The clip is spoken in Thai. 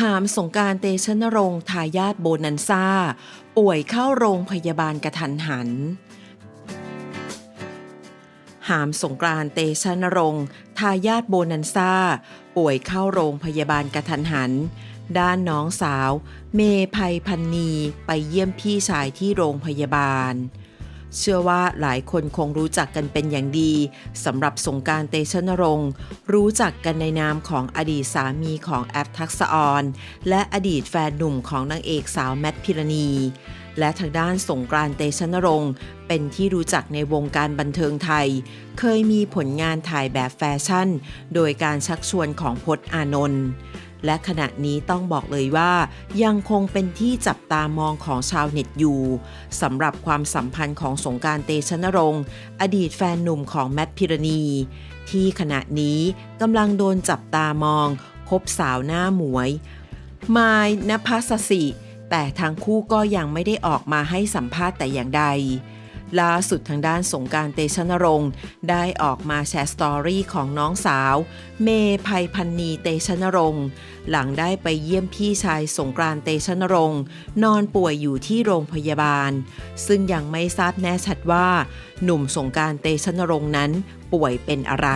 หามสงการเตชะนรงทายาทโบนันซ่า ป่วยเข้าโรงพยาบาลกระทันหัน หามสงกรานเตชะนรงทายาทโบนันซ่า ป่วยเข้าโรงพยาบาลกระทันหัน ด้านน้องสาว เมภัยพันนีไปเยี่ยมพี่ชายที่โรงพยาบาล เชื่อว่าหลายคนคงรู้จักกันเป็นอย่างดีสำหรับสงการเตชะนรงค์รู้จักกันในนามของอดีตสามีของแอปทักษออน และอดีตแฟนหนุ่มของนางเอกสาวแมทพิรณีและทางด้านสงกรานเตชะนรงค์เป็นที่รู้จักในวงการบันเทิงไทย เคยมีผลงานถ่ายแบบแฟชั่น โดยการชักชวนของพจน์อานนท์ และขณะนี้ต้องบอกเลยว่ายังคงเป็นที่จับตามองของชาวเน็ตอยู่สำหรับความสัมพันธ์ของสงการเตชะนรงค์ อดีตแฟนหนุ่มของแมทพิรณี ที่ขณะนี้กำลังโดนจับตามองคบสาวหน้าหมวย มายนภัสสิ แต่ทั้งคู่ก็ยังไม่ได้ออกมาให้สัมภาษณ์แต่อย่างใด ล่าสุดทางด้านสงการเตชะนรงค์ได้ออกมาแชร์สตอรี่ของน้องสาว เมภัยพันนีเตชะนรงค์หลังได้ไปเยี่ยมพี่ชายสงกรานเตชะนรงค์นอนป่วยอยู่ที่โรงพยาบาล ซึ่งยังไม่ทราบแน่ชัดว่า หนุ่มสงการเตชะนรงค์นั้นป่วยเป็นอะไร